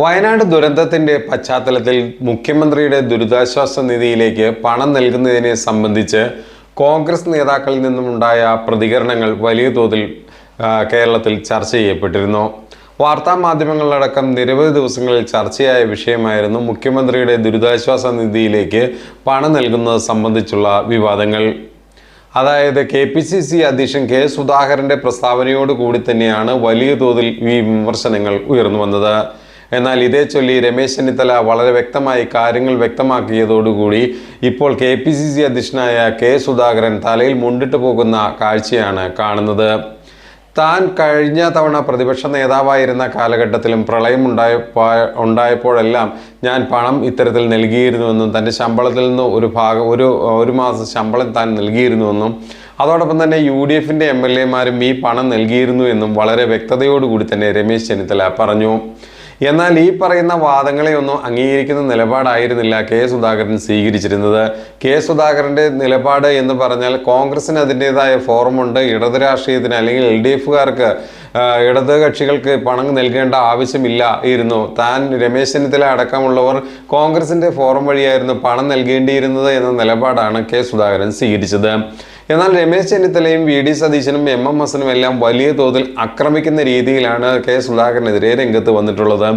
വയനാട് ദുരന്തത്തിന്റെ പശ്ചാത്തലത്തിൽ മുഖ്യമന്ത്രിയുടെ ദുരിതാശ്വാസ നിധിയിലേക്ക് പണം നൽകുന്നതിനെ സംബന്ധിച്ച് കോൺഗ്രസ് നേതാക്കളിൽ നിന്നുമുണ്ടായ പ്രതികരണങ്ങൾ വലിയ തോതിൽ കേരളത്തിൽ ചർച്ച ചെയ്യപ്പെട്ടിരുന്നു. വാർത്താ മാധ്യമങ്ങളിലടക്കം നിരവധി ദിവസങ്ങളിൽ ചർച്ചയായ വിഷയമായിരുന്നു മുഖ്യമന്ത്രിയുടെ ദുരിതാശ്വാസ നിധിയിലേക്ക് പണം നൽകുന്നത് സംബന്ധിച്ചുള്ള വിവാദങ്ങൾ. അതായത് കെ പി സി സി അധ്യക്ഷൻ കെ സുധാകരന്റെ പ്രസ്താവനയോട് കൂടി തന്നെയാണ് വലിയ തോതിൽ ഈ വിമർശനങ്ങൾ ഉയർന്നു വന്നത്. എന്നാൽ ഇതേ ചൊല്ലി രമേശ് ചെന്നിത്തല വളരെ വ്യക്തമായി കാര്യങ്ങൾ വ്യക്തമാക്കിയതോടുകൂടി ഇപ്പോൾ കെ പി സി സി അധ്യക്ഷനായ കെ സുധാകരൻ തലയിൽ മുണ്ടിട്ട് പോകുന്ന കാഴ്ചയാണ് കാണുന്നത്. താൻ കഴിഞ്ഞ തവണ പ്രതിപക്ഷ നേതാവായിരുന്ന കാലഘട്ടത്തിലും പ്രളയം ഉണ്ടായ ഉണ്ടായപ്പോഴെല്ലാം ഞാൻ പണം ഇത്തരത്തിൽ നൽകിയിരുന്നുവെന്നും തന്റെ ശമ്പളത്തിൽ നിന്ന് ഒരു ഭാഗം ഒരു ഒരു മാസം ശമ്പളം താൻ നൽകിയിരുന്നുവെന്നും അതോടൊപ്പം തന്നെ യു ഡി എഫിന്റെ എം എൽ എമാരും ഈ പണം നൽകിയിരുന്നു എന്നും വളരെ വ്യക്തതയോടുകൂടി തന്നെ രമേശ് ചെന്നിത്തല പറഞ്ഞു. എന്നാൽ ഈ പറയുന്ന വാദങ്ങളെ ഒന്നും അംഗീകരിക്കുന്ന നിലപാടായിരുന്നില്ല കെ സുധാകരൻ സ്വീകരിച്ചിരുന്നത്. കെ സുധാകരന്റെ നിലപാട് എന്ന് പറഞ്ഞാൽ കോൺഗ്രസിന് അതിന്റെതായ ഫോറമുണ്ട് ഇടത് രാഷ്ട്രീയത്തിന് അല്ലെങ്കിൽ എൽ ഡി എഫുകാർക്ക് ഇടത് കക്ഷികൾക്ക് പണം നൽകേണ്ട ആവശ്യമില്ല ഇരുന്നു. താൻ രമേശ് ചെന്നിത്തല അടക്കമുള്ളവർ കോൺഗ്രസിന്റെ ഫോറം വഴിയായിരുന്നു പണം നൽകേണ്ടിയിരുന്നത് എന്ന നിലപാടാണ് കെ സുധാകരൻ സ്വീകരിച്ചത്. എന്നാൽ രമേശ് ചെന്നിത്തലയും വി ഡി സതീശനും എം എം ഹസനും എല്ലാം വലിയ തോതിൽ ആക്രമിക്കുന്ന രീതിയിലാണ് കെ സുധാകരനെതിരെ രംഗത്ത് വന്നിട്ടുള്ളത്.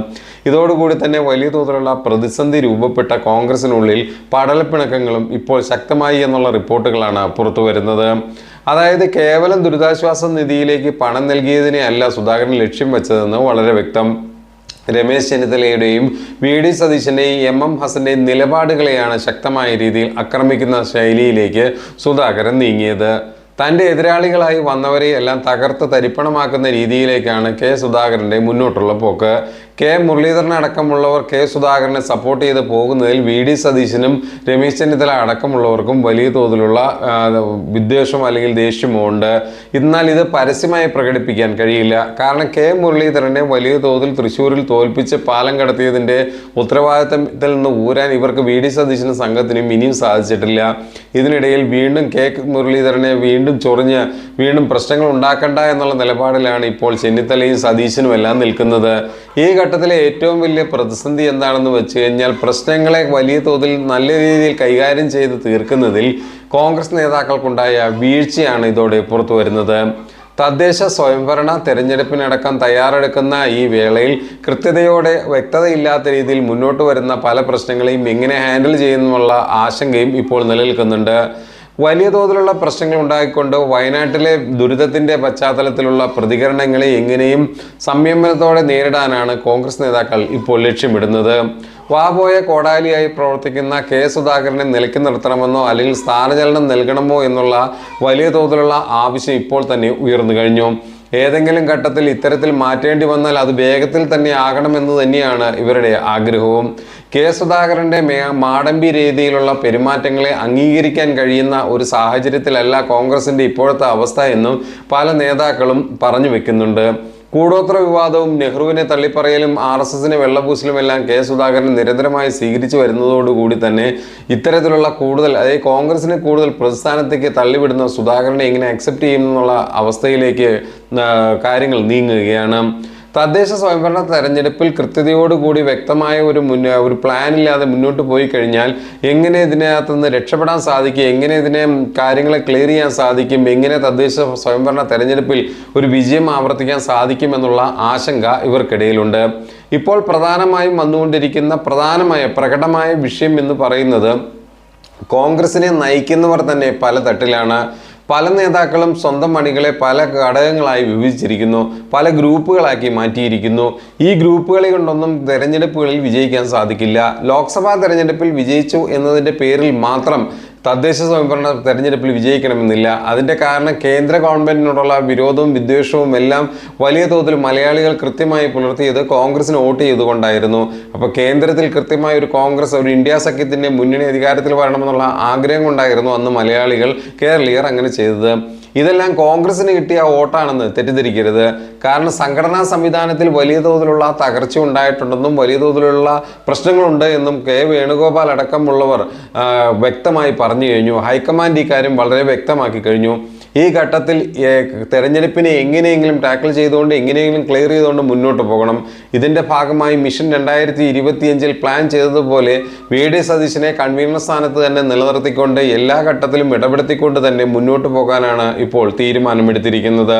ഇതോടുകൂടി തന്നെ വലിയ തോതിലുള്ള പ്രതിസന്ധി രൂപപ്പെട്ട കോൺഗ്രസിനുള്ളിൽ പടലപ്പിണക്കങ്ങളും ഇപ്പോൾ ശക്തമായി എന്നുള്ള റിപ്പോർട്ടുകളാണ് പുറത്തു വരുന്നത്. അതായത് കേവലം ദുരിതാശ്വാസ നിധിയിലേക്ക് പണം നൽകിയതിനെ അല്ല സുധാകരൻ ലക്ഷ്യം വെച്ചതെന്ന് വളരെ വ്യക്തം. രമേശ് ചെന്നിത്തലയുടെയും വി ഡി സതീശന്റെയും എം എം ഹസന്റെയും നിലപാടുകളെയാണ് ശക്തമായ രീതിയിൽ ആക്രമിക്കുന്ന ശൈലിയിലേക്ക് സുധാകരൻ നീങ്ങിയത്. തന്റെ എതിരാളികളായി വന്നവരെ എല്ലാം തകർത്ത് തരിപ്പണമാക്കുന്ന രീതിയിലേക്കാണ് കെ സുധാകരന്റെ മുന്നോട്ടുള്ള പോക്ക്. കെ മുരളീധരൻ അടക്കമുള്ളവർ കെ സുധാകരനെ സപ്പോർട്ട് ചെയ്ത് പോകുന്നതിൽ വി ഡി സതീശനും രമേശ് ചെന്നിത്തല അടക്കമുള്ളവർക്കും വലിയ തോതിലുള്ള വിദ്വേഷം അല്ലെങ്കിൽ ദേഷ്യമോ ഉണ്ട്. എന്നാൽ ഇത് പരസ്യമായി പ്രകടിപ്പിക്കാൻ കഴിയില്ല. കാരണം കെ മുരളീധരനെ വലിയ തോതിൽ തൃശ്ശൂരിൽ തോൽപ്പിച്ച് പാലം കടത്തിയതിന്റെ ഉത്തരവാദിത്തത്തിൽ നിന്ന് ഊരാൻ ഇവർക്ക് വി ഡി സതീശനും സംഘത്തിനും ഇനിയും സാധിച്ചിട്ടില്ല. ഇതിനിടയിൽ വീണ്ടും കെ മുരളീധരനെ വീണ്ടും ചൊറിഞ്ഞ് വീണ്ടും പ്രശ്നങ്ങൾ ഉണ്ടാക്കണ്ട എന്നുള്ള നിലപാടിലാണ് ഇപ്പോൾ ചെന്നിത്തലയും സതീശനും എല്ലാം നിൽക്കുന്നത്. ഈ ഘട്ടത്തിലെ ഏറ്റവും വലിയ പ്രതിസന്ധി എന്താണെന്ന് വെച്ച് കഴിഞ്ഞാൽ പ്രശ്നങ്ങളെ വലിയ തോതിൽ നല്ല രീതിയിൽ കൈകാര്യം ചെയ്ത് തീർക്കുന്നതിൽ കോൺഗ്രസ് നേതാക്കൾക്കുണ്ടായ വീഴ്ചയാണ് ഇതോടെ പുറത്തു വരുന്നത്. തദ്ദേശ സ്വയംഭരണ തെരഞ്ഞെടുപ്പിനടക്കം തയ്യാറെടുക്കുന്ന ഈ വേളയിൽ കൃത്യതയോടെ വ്യക്തതയില്ലാത്ത രീതിയിൽ മുന്നോട്ട് വരുന്ന പല പ്രശ്നങ്ങളെയും എങ്ങനെ ഹാൻഡിൽ ചെയ്യുന്നുള്ള ആശങ്കയും ഇപ്പോൾ നിലനിൽക്കുന്നുണ്ട്. വലിയ തോതിലുള്ള പ്രശ്നങ്ങൾ ഉണ്ടായിക്കൊണ്ട് വയനാട്ടിലെ ദുരിതത്തിന്റെ പശ്ചാത്തലത്തിലുള്ള പ്രതികരണങ്ങളെ എങ്ങനെയും സംയമനത്തോടെ നേരിടാനാണ് കോൺഗ്രസ് നേതാക്കൾ ഇപ്പോൾ ലക്ഷ്യമിടുന്നത്. വാപോയ കോടാലിയായി പ്രവർത്തിക്കുന്ന കെ സുധാകരനെ നിലയ്ക്ക് നിർത്തണമെന്നോ അല്ലെങ്കിൽ സ്ഥാനചലനം നൽകണമോ എന്നുള്ള വലിയ തോതിലുള്ള ആവശ്യം ഇപ്പോൾ തന്നെ ഉയർന്നു കഴിഞ്ഞു. ഏതെങ്കിലും ഘട്ടത്തിൽ ഇത്തരത്തിൽ മാറ്റേണ്ടി വന്നാൽ അത് വേഗത്തിൽ തന്നെ ആകണമെന്ന് തന്നെയാണ് ഇവരുടെ ആഗ്രഹവും. കെ സുധാകരന്റെ മാടമ്പി രീതിയിലുള്ള പെരുമാറ്റങ്ങളെ അംഗീകരിക്കാൻ കഴിയുന്ന ഒരു സാഹചര്യത്തിലല്ല കോൺഗ്രസിന്റെ ഇപ്പോഴത്തെ അവസ്ഥ എന്നും പല നേതാക്കളും പറഞ്ഞു വെക്കുന്നുണ്ട്. കൂടോത്ര വിവാദവും നെഹ്റുവിനെ തള്ളിപ്പറയലും ആർ എസ് എസിനെ വെള്ളപൂശലും എല്ലാം കെ സുധാകരൻ നിരന്തരമായി സ്വീകരിച്ചു വരുന്നതോടുകൂടി തന്നെ ഇത്തരത്തിലുള്ള കൂടുതൽ അതായത് കോൺഗ്രസിനെ കൂടുതൽ പ്രതിസ്ഥാനത്തേക്ക് തള്ളിവിടുന്ന സുധാകരനെ എങ്ങനെ അക്സെപ്റ്റ് ചെയ്യുമെന്നുള്ള അവസ്ഥയിലേക്ക് കാര്യങ്ങൾ നീങ്ങുകയാണ്. തദ്ദേശ സ്വയംഭരണ തെരഞ്ഞെടുപ്പിൽ കൃത്യതയോടുകൂടി വ്യക്തമായ ഒരു മുന്ന ഒരു പ്ലാനില്ലാതെ മുന്നോട്ട് പോയി കഴിഞ്ഞാൽ എങ്ങനെ ഇതിനകത്ത് നിന്ന് രക്ഷപ്പെടാൻ സാധിക്കും എങ്ങനെ ഇതിനെ കാര്യങ്ങളെ ക്ലിയർ ചെയ്യാൻ സാധിക്കും എങ്ങനെ തദ്ദേശ സ്വയംഭരണ തെരഞ്ഞെടുപ്പിൽ ഒരു വിജയം ആവർത്തിക്കാൻ സാധിക്കും എന്നുള്ള ആശങ്ക ഇവർക്കിടയിലുണ്ട്. ഇപ്പോൾ പ്രധാനമായും വന്നുകൊണ്ടിരിക്കുന്ന പ്രധാനമായ പ്രകടമായ വിഷയം എന്ന് പറയുന്നത് കോൺഗ്രസിനെ നയിക്കുന്നവർ തന്നെ പല തട്ടിലാണ് പല നേതാക്കളും സ്വന്തം മണികളെ പല ഘടകങ്ങളായി വിഭജിച്ചിരിക്കുന്നു പല ഗ്രൂപ്പുകളാക്കി മാറ്റിയിരിക്കുന്നു. ഈ ഗ്രൂപ്പുകളെ കൊണ്ടൊന്നും തെരഞ്ഞെടുപ്പുകളിൽ വിജയിക്കാൻ സാധിക്കില്ല. ലോക്സഭാ തെരഞ്ഞെടുപ്പിൽ വിജയിച്ചു എന്നതിന്റെ പേരിൽ മാത്രം തദ്ദേശ സ്വയംഭരണ തെരഞ്ഞെടുപ്പിൽ വിജയിക്കണമെന്നില്ല. അതിന്റെ കാരണം കേന്ദ്ര ഗവൺമെന്റിനോടുള്ള വിരോധവും വിദ്വേഷവും എല്ലാം വലിയ തോതിൽ മലയാളികൾ കൃത്യമായി പുലർത്തിയത് കോൺഗ്രസിന് വോട്ട് ചെയ്തുകൊണ്ടായിരുന്നു. അപ്പോൾ കേന്ദ്രത്തിൽ കൃത്യമായ ഒരു കോൺഗ്രസ് ഒരു ഇന്ത്യ സഖ്യത്തിന്റെ മുന്നണി അധികാരത്തിൽ വരണമെന്നുള്ള ആഗ്രഹം കൊണ്ടായിരുന്നു അന്ന് മലയാളികൾ കേരളീയർ അങ്ങനെ ചെയ്തത്. ഇതെല്ലാം കോൺഗ്രസിന് കിട്ടിയ വോട്ടാണെന്ന് തെറ്റിദ്ധരിക്കരുത്. കാരണം സംഘടനാ സംവിധാനത്തിൽ വലിയ തോതിലുള്ള തകർച്ച ഉണ്ടായിട്ടുണ്ടെന്നും വലിയ തോതിലുള്ള പ്രശ്നങ്ങളുണ്ട് എന്നും കെ വേണുഗോപാൽ അടക്കമുള്ളവർ വ്യക്തമായി പറഞ്ഞു കഴിഞ്ഞു. ഹൈക്കമാൻഡ് ഇക്കാര്യം വളരെ വ്യക്തമാക്കി കഴിഞ്ഞു. ഈ ഘട്ടത്തിൽ തെരഞ്ഞെടുപ്പിനെ എങ്ങനെയെങ്കിലും ടാക്കിൾ ചെയ്തുകൊണ്ട് എങ്ങനെയെങ്കിലും ക്ലിയർ ചെയ്തുകൊണ്ട് മുന്നോട്ട് പോകണം. ഇതിന്റെ ഭാഗമായി മിഷൻ രണ്ടായിരത്തി ഇരുപത്തിയഞ്ചിൽ പ്ലാൻ ചെയ്തതുപോലെ വി ഡി സതീശനെ കൺവീനർ സ്ഥാനത്ത് തന്നെ നിലനിർത്തിക്കൊണ്ട് എല്ലാ ഘട്ടത്തിലും ഇടപെടുത്തിക്കൊണ്ട് തന്നെ മുന്നോട്ട് പോകാനാണ് ഇപ്പോൾ തീരുമാനമെടുത്തിരിക്കുന്നത്.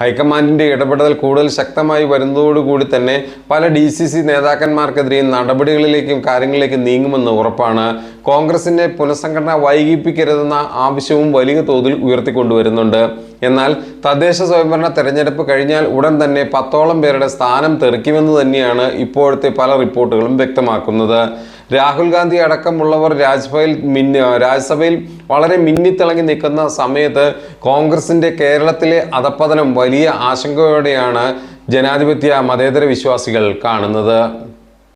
ഹൈക്കമാൻഡിന്റെ ഇടപെടൽ കൂടുതൽ ശക്തമായി വരുന്നതോടുകൂടി തന്നെ പല ഡി സി സി നേതാക്കന്മാർക്കെതിരെയും നടപടികളിലേക്കും കാര്യങ്ങളിലേക്കും നീങ്ങുമെന്ന് ഉറപ്പാണ്. കോൺഗ്രസിന്റെ പുനഃസംഘടന വൈകിപ്പിക്കരുതെന്ന ആവശ്യവും വലിയ തോതിൽ ഉയർത്തിക്കൊണ്ടുവരുന്നുണ്ട്. എന്നാൽ തദ്ദേശ സ്വയംഭരണ തെരഞ്ഞെടുപ്പ് കഴിഞ്ഞാൽ ഉടൻ തന്നെ പത്തോളം പേരുടെ സ്ഥാനം തെറിക്കുമെന്ന് തന്നെയാണ് ഇപ്പോഴത്തെ പല റിപ്പോർട്ടുകളും വ്യക്തമാക്കുന്നത്. രാഹുൽ ഗാന്ധി അടക്കമുള്ളവർ രാജ്ഭയിൽ മിന്ന രാജ്യസഭയിൽ വളരെ മിന്നിത്തിളങ്ങി നിൽക്കുന്ന സമയത്ത് കോൺഗ്രസിന്റെ കേരളത്തിലെ അധപ്പതനം വലിയ ആശങ്കയോടെയാണ് ജനാധിപത്യ മതേതര വിശ്വാസികൾ കാണുന്നത്.